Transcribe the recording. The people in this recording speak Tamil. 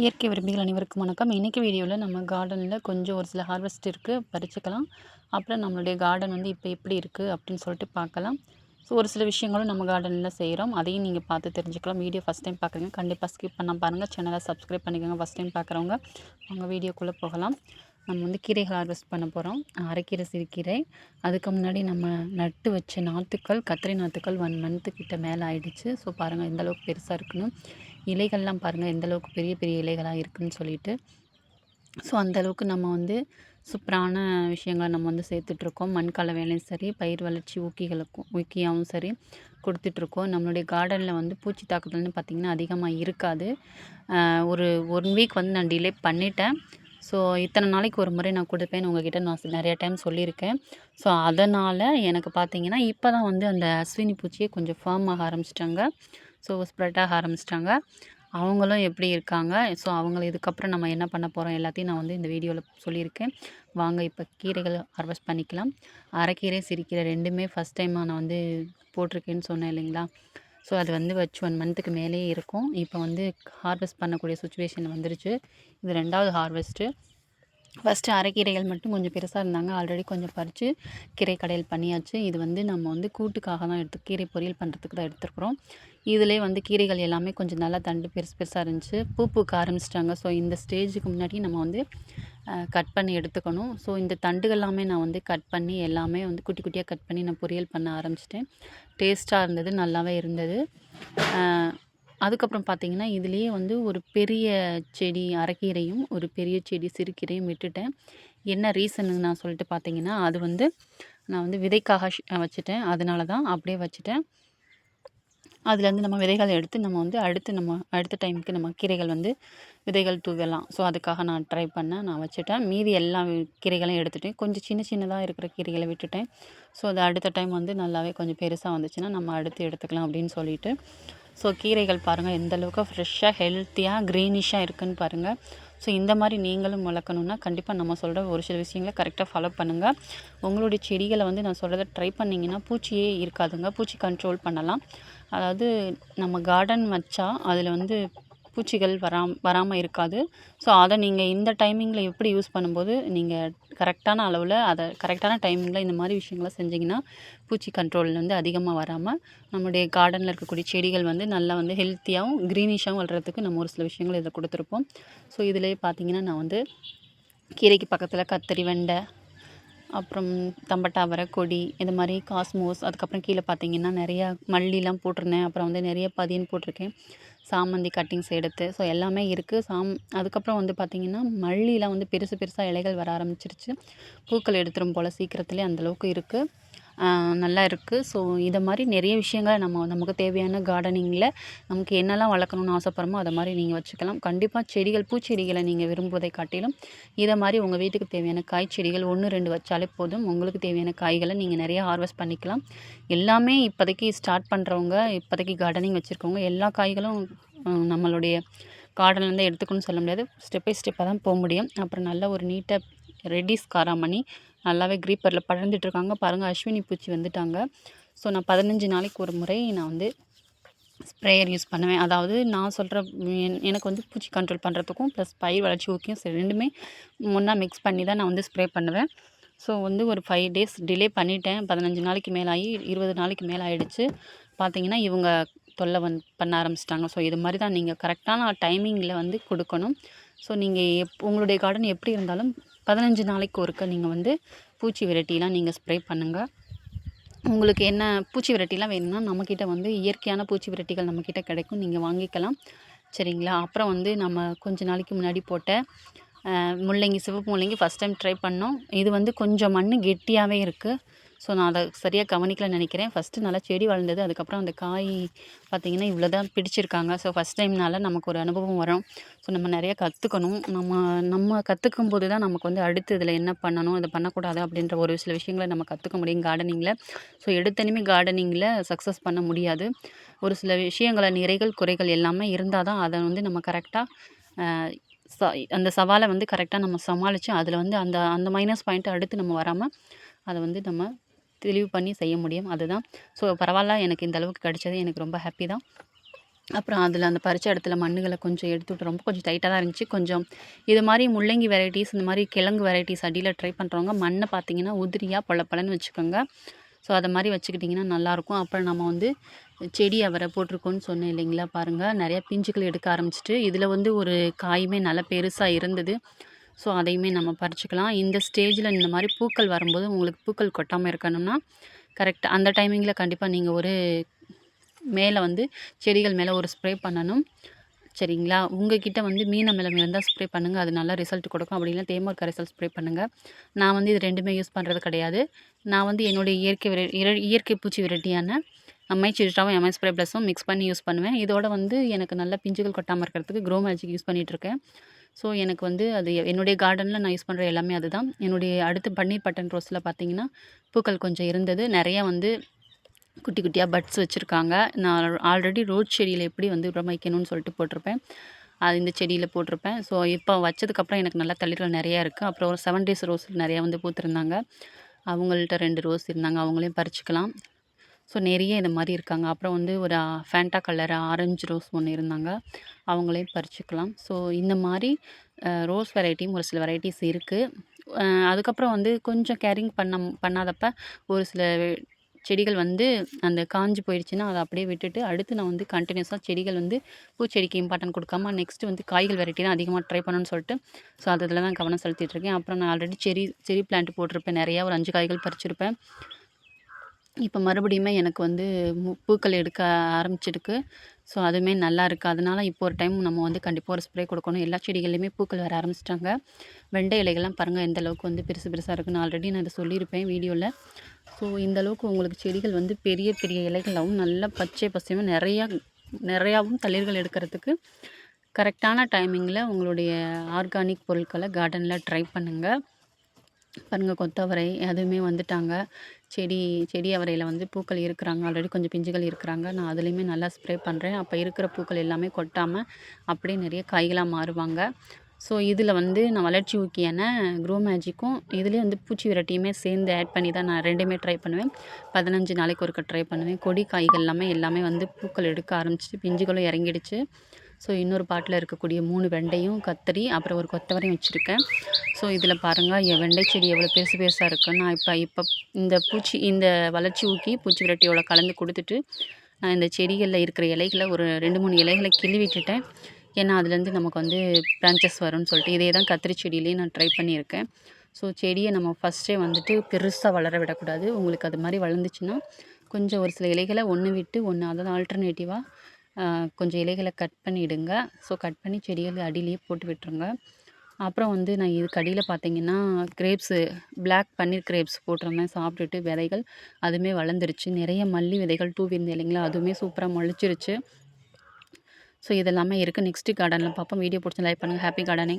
இயற்கை விரும்பிகள் அனைவருக்கும் வணக்கம். இன்றைக்கி வீடியோவில் நம்ம கார்டனில் கொஞ்சம் ஒரு சில ஹார்வெஸ்ட் இருக்குது பறிச்சுக்கலாம். அப்புறம் நம்மளுடைய கார்டன் வந்து இப்போ எப்படி இருக்குது அப்படின்னு சொல்லிட்டு பார்க்கலாம். ஸோ ஒரு சில விஷயங்களும் நம்ம கார்டனில் செய்கிறோம் அதையும் நீங்கள் பார்த்து தெரிஞ்சுக்கலாம். வீடியோ ஃபஸ்ட் டைம் பார்க்குறீங்க கண்டிப்பாக ஸ்கிப் பண்ண பாருங்கள் சேனலை சப்ஸ்கிரைப் பண்ணிக்கோங்க. ஃபஸ்ட் டைம் பார்க்குறவங்க அவங்க வீடியோக்குள்ளே போகலாம். நம்ம வந்து கீரைகள் ஹார்வெஸ்ட் பண்ண போகிறோம் அரைக்கீரை சிறுக்கீரை. அதுக்கு முன்னாடி நம்ம நட்டு வச்ச நாற்றுக்கள் கத்திரி நாற்றுக்கள் ஒன் மந்த்து கிட்ட மேலே ஆகிடுச்சு ஸோ பாருங்கள் எந்த அளவுக்கு பெருசாக இருக்குன்னு இலைகள்லாம் பாருங்கள் எந்தளவுக்கு பெரிய பெரிய இலைகளாக இருக்குதுன்னு சொல்லிட்டு. ஸோ அந்தளவுக்கு நம்ம வந்து சூப்பரான விஷயங்களை நம்ம வந்து சேர்த்துட்ருக்கோம். மண்கல வேலையும் சரி பயிர் வளர்ச்சி ஊக்கிகளுக்கும் ஊக்கியாகவும் சரி கொடுத்துட்ருக்கோம். நம்மளுடைய கார்டனில் வந்து பூச்சி தாக்குதல்னு பார்த்திங்கன்னா அதிகமாக இருக்காது. ஒரு ஒன் வீக் வந்து நான் டிலே பண்ணிட்டேன். ஸோ இத்தனை நாளைக்கு ஒரு முறை நான் கொடுப்பேன்னு உங்ககிட்ட நான் நிறையா டைம் சொல்லியிருக்கேன். ஸோ அதனால் எனக்கு பார்த்தீங்கன்னா இப்போ தான் வந்து அந்த அஸ்வினி பூச்சியை கொஞ்சம் ஃபார்ம் ஆக ஆரம்பிச்சிட்டாங்க. ஸோ ஸ்ப்ரெட் ஆக ஆரம்பிச்சிட்டாங்க. அவங்களும் எப்படி இருக்காங்க? ஸோ அவங்கள இதுக்கப்புறம் நம்ம என்ன பண்ண போகிறோம் எல்லாத்தையும் நான் வந்து இந்த வீடியோவில் சொல்லியிருக்கேன். வாங்க இப்போ கீரைகள் ஹார்வெஸ்ட் பண்ணிக்கலாம். அரைக்கீரை சிரிக்கீரை ரெண்டுமே ஃபஸ்ட் டைமாக நான் வந்து போட்டிருக்கேன்னு சொன்னேன் இல்லைங்களா? ஸோ அது வந்து வச்சு ஒன் மந்த்துக்கு மேலேயே இருக்கும். இப்போ வந்து ஹார்வெஸ்ட் பண்ணக்கூடிய சுச்சுவேஷன் வந்துருச்சு. இது ரெண்டாவது ஹார்வெஸ்ட்டு ஃபஸ்ட்டு அரைக்கீரைகள் மட்டும் கொஞ்சம் பெருசாக இருந்தாங்க. ஆல்ரெடி கொஞ்சம் பறித்து கீரை கடையில் பண்ணியாச்சு. இது வந்து நம்ம வந்து கூட்டுக்காக தான் எடுத்து கீரை பொரியல் பண்ணுறதுக்கு தான் எடுத்துருக்குறோம். இதிலே வந்து கீரைகள் எல்லாமே கொஞ்சம் நல்லா தண்டு பெருசு பெருசாக இருந்துச்சு. பூ பூக்க ஆரம்பிச்சிட்டாங்க. ஸோ இந்த ஸ்டேஜுக்கு முன்னாடி நம்ம வந்து கட் பண்ணி எடுத்துக்கணும். ஸோ இந்த தண்டுகள் எல்லாமே நான் வந்து கட் பண்ணி எல்லாமே வந்து குட்டி குட்டியாக கட் பண்ணி நான் பொரியல் பண்ண ஆரம்பிச்சிட்டேன். டேஸ்ட்டாக இருந்தது நல்லாவே இருந்தது. அதுக்கப்புறம் பார்த்திங்கன்னா இதுலேயே வந்து ஒரு பெரிய செடி அரைக்கீரையும் ஒரு பெரிய செடி சிறுக்கீரையும் விட்டுட்டேன். என்ன ரீசன்னு நான் சொல்லிட்டு பார்த்தீங்கன்னா அது வந்து நான் வந்து விதைக்காக வச்சுட்டேன். அதனால தான் அப்படியே வச்சுட்டேன். அதுலேருந்து நம்ம விதைகளை எடுத்து நம்ம வந்து அடுத்து நம்ம அடுத்த டைமுக்கு நம்ம கீரைகள் வந்து விதைகள் தூவலாம். ஸோ அதுக்காக நான் ட்ரை பண்ணேன். நான் வச்சுட்டேன். மீதி எல்லா கீரைகளையும் எடுத்துட்டேன் கொஞ்சம் சின்ன சின்னதாக இருக்கிற கீரைகளை விட்டுட்டேன். ஸோ அது அடுத்த டைம் வந்து நல்லாவே கொஞ்சம் பெருசாக வந்துச்சுன்னா நம்ம அடுத்து எடுத்துக்கலாம் அப்படின்னு சொல்லிட்டு. ஸோ கீரைகள் பாருங்கள் எந்த அளவுக்கு ஃப்ரெஷ்ஷாக ஹெல்த்தியாக க்ரீனிஷாக இருக்குதுன்னு பாருங்கள் ஸோ இந்த மாதிரி நீங்களும் வளர்க்கணுன்னா கண்டிப்பாக நம்ம சொல்கிற ஒரு சில விஷயங்களை கரெக்டாக ஃபாலோ பண்ணுங்கள் உங்களுடைய செடிகளை வந்து நான் சொல்கிறத ட்ரை பண்ணிங்கன்னா பூச்சியே இருக்காதுங்க. பூச்சி கண்ட்ரோல் பண்ணலாம். அதாவது நம்ம கார்டன் வச்சா அதில் வந்து பூச்சிகள் வராம வராமல் இருக்காது. ஸோ அதை நீங்கள் இந்த டைமிங்கில் எப்படி யூஸ் பண்ணும்போது நீங்கள் கரெக்டான அளவில் அதை கரெக்டான டைமிங்கில் இந்த மாதிரி விஷயங்களை செஞ்சிங்கன்னா பூச்சி கண்ட்ரோல் வந்து அதிகமாக வராமல் நம்முடைய கார்டனில் இருக்கக்கூடிய செடிகள் வந்து நல்லா வந்து ஹெல்த்தியாகவும் க்ரீனிஷாகவும் வளர்கிறதுக்கு நம்ம ஒரு சில விஷயங்கள் இதில் கொடுத்துருப்போம். ஸோ இதிலே பார்த்தீங்கன்னா நான் வந்து கீரைக்கு பக்கத்தில் கத்தரி வெண்டை அப்புறம் தம்பட்டாவரை கொடி இந்த மாதிரி காஸ்மோஸ் அதுக்கப்புறம் கீழே பார்த்தீங்கன்னா நிறையா மல்லிலாம் போட்டிருந்தேன். அப்புறம் வந்து நிறைய பதியன் போட்டிருக்கேன். சாமந்தி கட்டிங்ஸ் எடுத்து ஸோ எல்லாமே இருக்குது சாம் அதுக்கப்புறம் வந்து பார்த்திங்கன்னா மல்லியெலாம் வந்து பெருசு பெருசாக இலைகள் வர ஆரம்பிச்சிருச்சு. பூக்கள் எடுத்துரும் போல் சீக்கிரத்துலேயே அந்தளவுக்கு இருக்குது நல்லா இருக்குது ஸோ இதை மாதிரி நிறைய விஷயங்களை நம்ம நமக்கு தேவையான கார்டனிங்கில் நமக்கு என்னெல்லாம் வளர்க்கணும்னு ஆசைப்படுறோமோ அதை மாதிரி நீங்கள் வச்சுக்கலாம். கண்டிப்பாக செடிகள் பூச்செடிகளை நீங்கள் விரும்புவதை காட்டிலும் இதை மாதிரி உங்கள் வீட்டுக்கு தேவையான காய்ச்செடிகள் ஒன்று ரெண்டு வச்சாலே போதும். உங்களுக்கு தேவையான காய்களை நீங்கள் நிறைய ஹார்வெஸ்ட் பண்ணிக்கலாம். எல்லாமே இப்போதைக்கு ஸ்டார்ட் பண்ணுறவங்க இப்போதைக்கு கார்டனிங் வச்சுருக்கவங்க எல்லா காய்களும் நம்மளுடைய கார்டன்லேருந்து எடுத்துக்கணும்னு சொல்ல முடியாது. ஸ்டெப் பை ஸ்டெப்பாக தான் போக முடியும். அப்புறம் நல்ல ஒரு நீட்டாக ரெடிஸ் காராமணி நல்லாவே க்ரீப்பரில் படர்ந்துட்டுருக்காங்க. பாருங்கள் அஸ்வினி பூச்சி வந்துட்டாங்க. ஸோ நான் பதினஞ்சு நாளைக்கு ஒரு முறை நான் வந்து ஸ்ப்ரேயர் யூஸ் பண்ணுவேன். அதாவது நான் சொல்கிற எனக்கு வந்து பூச்சி கண்ட்ரோல் பண்ணுறதுக்கும் ப்ளஸ் பயிர் வளர்ச்சி ஊக்கியும் சரி ரெண்டுமே முன்னா மிக்ஸ் பண்ணி தான் நான் வந்து ஸ்ப்ரே பண்ணுவேன். ஸோ வந்து ஒரு ஃபைவ் டேஸ் டிலே பண்ணிட்டேன். பதினஞ்சு நாளைக்கு மேலே ஆகி இருபது நாளைக்கு மேலே ஆகிடுச்சு பார்த்தீங்கன்னா இவங்க தொல்லை வந் பண்ண ஆரம்பிச்சிட்டாங்க. ஸோ இது மாதிரி தான் நீங்கள் கரெக்டான டைமிங்கில் வந்து கொடுக்கணும். ஸோ நீங்கள் எப் உங்களுடைய கார்டன் எப்படி இருந்தாலும் பதினஞ்சு நாளைக்கு ஒருக்க நீங்கள் வந்து பூச்சி விரட்டிலாம் நீங்கள் ஸ்ப்ரே பண்ணுங்கள் உங்களுக்கு என்ன பூச்சி விரட்டிலாம் வேணும்னா நம்மக்கிட்ட வந்து இயற்கையான பூச்சி விரட்டிகள் நம்மக்கிட்ட கிடைக்கும். நீங்கள் வாங்கிக்கலாம். சரிங்களா? அப்புறம் வந்து நம்ம கொஞ்ச நாளைக்கு முன்னாடி போட்ட முள்ளங்கி சிவப்பு முள்ளங்கி ஃபஸ்ட் டைம் ட்ரை பண்ணோம். இது வந்து கொஞ்சம் மண் கெட்டியாகவே இருக்குது ஸோ நான் அதை சரியாக கவனிக்கலன்னு நினைக்கிறேன். ஃபஸ்ட்டு நல்லா செடி வளர்ந்தது அதுக்கப்புறம் அந்த காய் பார்த்திங்கன்னா இவ்வளோ தான் பிடிச்சிருக்காங்க ஸோ ஃபஸ்ட் டைம்னால நமக்கு ஒரு அனுபவம் வரும். ஸோ நம்ம நிறைய கற்றுக்கணும் நம்ம நம்ம கற்றுக்கும் போது தான் நமக்கு வந்து அடுத்து இதில் என்ன பண்ணணும் இதை பண்ணக்கூடாது அப்படின்ற ஒரு சில விஷயங்களை நம்ம கற்றுக்க முடியும் கார்டனிங்கில் ஸோ எடுத்தனிமே கார்டனிங்கில் சக்ஸஸ் பண்ண முடியாது. ஒரு சில விஷயங்களை நிறைகள் குறைகள் எல்லாமே இருந்தால் தான் அதை வந்து நம்ம கரெக்டாக ச அந்த சவாலை வந்து கரெக்டாக நம்ம சமாளித்து அதில் வந்து அந்த அந்த மைனஸ் பாயிண்ட்டை அடுத்து நம்ம வராமல் அதை வந்து நம்ம தெளிவு பண்ணி செய்ய முடியும். அதுதான். ஸோ பரவாயில்ல. எனக்கு இந்த அளவுக்கு கிடச்சது. எனக்கு ரொம்ப ஹாப்பி தான். அப்புறம் அதில் அந்த பறிச்ச இடத்துல மண்ணுகளை கொஞ்சம் எடுத்து விட்டு ரொம்ப கொஞ்சம் டைட்டாக தான் இருந்துச்சு. கொஞ்சம் இது மாதிரி முள்ளங்கி வெரைட்டிஸ் இந்த மாதிரி கிழங்கு வெரைட்டிஸ் அடியில் ட்ரை பண்ணுறவங்க மண்ணை பார்த்தீங்கன்னா உதிரியாக பல வச்சுக்கோங்க. ஸோ அதை மாதிரி வச்சுக்கிட்டிங்கன்னா நல்லாயிருக்கும் அப்புறம் நம்ம வந்து செடி அவரை போட்டிருக்கோன்னு சொன்னேன் இல்லைங்களா பாருங்கள் நிறையா பிஞ்சுகள் எடுக்க ஆரம்பிச்சிட்டு இதில் வந்து ஒரு காயுமே நல்லா பெருசாக இருந்தது. ஸோ அதையுமே நம்ம பறிச்சுக்கலாம். இந்த ஸ்டேஜில் இந்த மாதிரி பூக்கள் வரும்போது உங்களுக்கு பூக்கள் கொட்டாமல் இருக்கணும்னா கரெக்ட் அந்த டைமிங்கில் கண்டிப்பாக நீங்கள் ஒரு மேலே வந்து செடிகள் மேலே ஒரு ஸ்ப்ரே பண்ணணும். சரிங்களா? உங்ககிட்ட வந்து மீன அமிலம் இருந்தால் ஸ்ப்ரே பண்ணுங்கள் அது நல்லா ரிசல்ட் கொடுக்கும். அப்படி இல்லை தேமர் கரைசல் ஸ்ப்ரே பண்ணுங்கள் நான் வந்து இது ரெண்டுமே யூஸ் பண்ணுறது கிடையாது. நான் வந்து என்னுடைய இயற்கை விர இயற்கை பூச்சி விரட்டியான அம்மை சிட்டாவும் எம்ஐ ஸ்ப்ரே ப்ளஸும் மிக்ஸ் பண்ணி யூஸ் பண்ணுவேன். இதோட வந்து எனக்கு நல்ல பிஞ்சுகள் கொட்டாமல் இருக்கிறதுக்கு க்ரோ மேஜிக் யூஸ் பண்ணிகிட்ருக்கேன் ஸோ எனக்கு வந்து அது என்னுடைய கார்டனில் நான் யூஸ் பண்ணுற எல்லாமே அதுதான். என்னுடைய அடுத்து பன்னீர் பட்டன் ரோஸில் பார்த்தீங்கன்னா பூக்கள் கொஞ்சம் இருந்தது. நிறையா வந்து குட்டி குட்டியாக பட்ஸ் வச்சுருக்காங்க. நான் ஆல்ரெடி ரோட் செடியில் எப்படி வந்து உரம் வைக்கணும்னு சொல்லிட்டு போட்டிருப்பேன். அது இந்த செடியில் போட்டிருப்பேன். ஸோ இப்போ வச்சதுக்கப்புறம் எனக்கு நல்லா தளிர்கள் நிறையா இருக்குது அப்புறம் ஒரு செவன் டேஸ் ரோஸ் நிறையா வந்து பூத்துருந்தாங்க. அவங்கள்ட்ட ரெண்டு ரோஸ் இருந்தாங்க. அவங்களையும் பறிச்சுக்கலாம். ஸோ நிறைய இது மாதிரி இருக்காங்க. அப்புறம் வந்து ஒரு ஃபேண்டா கலர் ஆரஞ்சு ரோஸ் ஒன்று இருந்தாங்க. அவங்களையும் பறிச்சுக்கலாம். ஸோ இந்த மாதிரி ரோஸ் வெரைட்டியும் ஒரு சில வெரைட்டிஸ் இருக்குது அதுக்கப்புறம் வந்து கொஞ்சம் கேரிங் பண்ண பண்ணாதப்ப ஒரு சில செடிகள் வந்து அந்த காஞ்சி போயிடுச்சுன்னா அதை அப்படியே விட்டுட்டு அடுத்து நான் வந்து கண்டினியூஸாக செடிகள் வந்து பூச்செடிக்கு இம்பார்ட்டன்ட் கொடுக்காம நெக்ஸ்ட்டு வந்து காய்கள் வெரைட்டி தான் அதிகமாக ட்ரை பண்ணணும்னு சொல்லிட்டு ஸோ அதில் தான் கவனம் செலுத்திட்டுருக்கேன் அப்புறம் நான் ஆல்ரெடி செரி செரி பிளான்ட் போட்டிருப்பேன். நிறையா ஒரு அஞ்சு காய்கள் பறிச்சிருப்பேன். இப்போ மறுபடியுமே எனக்கு வந்து மு பூக்கள் எடுக்க ஆரம்பிச்சிருக்கு. ஸோ அதுவுமே நல்லா இருக்குது அதனால் இப்போ ஒரு டைம் நம்ம வந்து கண்டிப்பாக ஒரு ஸ்ப்ரே கொடுக்கணும். எல்லா செடிகள்லையுமே பூக்கள் வர ஆரம்பிச்சிட்டாங்க. வெண்டை இலைகள்லாம் பாருங்கள் எந்த அளவுக்கு வந்து பெருசு பெருசாக இருக்குன்னு ஆல்ரெடி நான் இதை சொல்லியிருப்பேன் வீடியோவில் ஸோ இந்த அளவுக்கு உங்களுக்கு செடிகள் வந்து பெரிய பெரிய இலைகளாகவும் நல்லா பச்சை பசையும் நிறையா நிறையாவும் தளிர்கள் எடுக்கிறதுக்கு கரெக்டான டைமிங்கில் உங்களுடைய ஆர்கானிக் பொருட்களை கார்டனில் ட்ரை பண்ணுங்கள் பாருங்கள் கொத்தவரை அதுவுமே வந்துட்டாங்க. செடி செடி அவரையில் வந்து பூக்கள் இருக்கிறாங்க. ஆல்ரெடி கொஞ்சம் பிஞ்சுகள் இருக்கிறாங்க. நான் அதுலேயுமே நல்லா ஸ்ப்ரே பண்ணுறேன் அப்போ இருக்கிற பூக்கள் எல்லாமே கொட்டாமல் அப்படியே நிறைய காய்களாக மாறுவாங்க. ஸோ இதில் வந்து நான் வளர்ச்சி ஊக்கியான க்ரோ மேஜிக்கும் இதுலேயும் வந்து பூச்சி விரட்டியுமே சேர்ந்து ஆட் பண்ணி தான் நான் ரெண்டுமே ட்ரை பண்ணுவேன். பதினஞ்சு நாளைக்கு ஒருக்க ட்ரை பண்ணுவேன். கொடி காய்கள் எல்லாமே எல்லாமே வந்து பூக்கள் எடுக்க ஆரம்பிச்சிட்டு பிஞ்சுகளும் இறங்கிடுச்சு. ஸோ இன்னொரு பாட்டில் இருக்கக்கூடிய மூணு வெண்டையும் கத்திரி அப்புறம் ஒரு கொத்தவரையும் வச்சுருக்கேன். ஸோ இதில் பாருங்கள் என் வெண்டை செடி எவ்வளோ பெருசு பெருசாக இருக்குன்னு நான் இப்போ இப்போ இந்த பூச்சி இந்த வளர்ச்சி ஊக்கி பூச்சி விரட்டியோட கலந்து கொடுத்துட்டு நான் இந்த செடிகளில் இருக்கிற இலைகளை ஒரு ரெண்டு மூணு இலைகளை கிள்ளி விட்டுட்டேன். ஏன்னா அதுலேருந்து நமக்கு வந்து பிரான்ச்சஸ் வரும்னு சொல்லிட்டு இதே தான் கத்திரி செடியிலையும் நான் ட்ரை பண்ணியிருக்கேன். ஸோ செடியை நம்ம ஃபஸ்ட்டே வந்துட்டு பெருசாக வளர விடக்கூடாது. உங்களுக்கு அது மாதிரி வளர்ந்துச்சுன்னா கொஞ்சம் ஒரு சில இலைகளை ஒன்று விட்டு ஒன்று அதான் ஆல்டர்னேட்டிவாக கொஞ்சம் இலைகளை கட் பண்ணிவிடுங்க ஸோ கட் பண்ணி செடிகள் அடியிலேயே போட்டு விட்டுருங்க. அப்புறம் வந்து நான் இதுக்கு அடியில் பார்த்தீங்கன்னா கிரேப்ஸு பிளாக் பன்னீர் கிரேப்ஸ் போட்டிருந்தேன். சாப்பிட்டுட்டு விதைகள் அதுவுமே வளர்ந்துருச்சு. நிறைய மல்லி விதைகள் தூவிருந்தேன் இல்லைங்களா? அதுவுமே சூப்பராக முளைச்சிருச்சு. ஸோ இதெல்லாமே இருக்குது நெக்ஸ்ட்டு கார்டனில் பார்ப்போம். வீடியோ பிடிச்சி லைக் பண்ணுங்கள் ஹாப்பி கார்டனிங்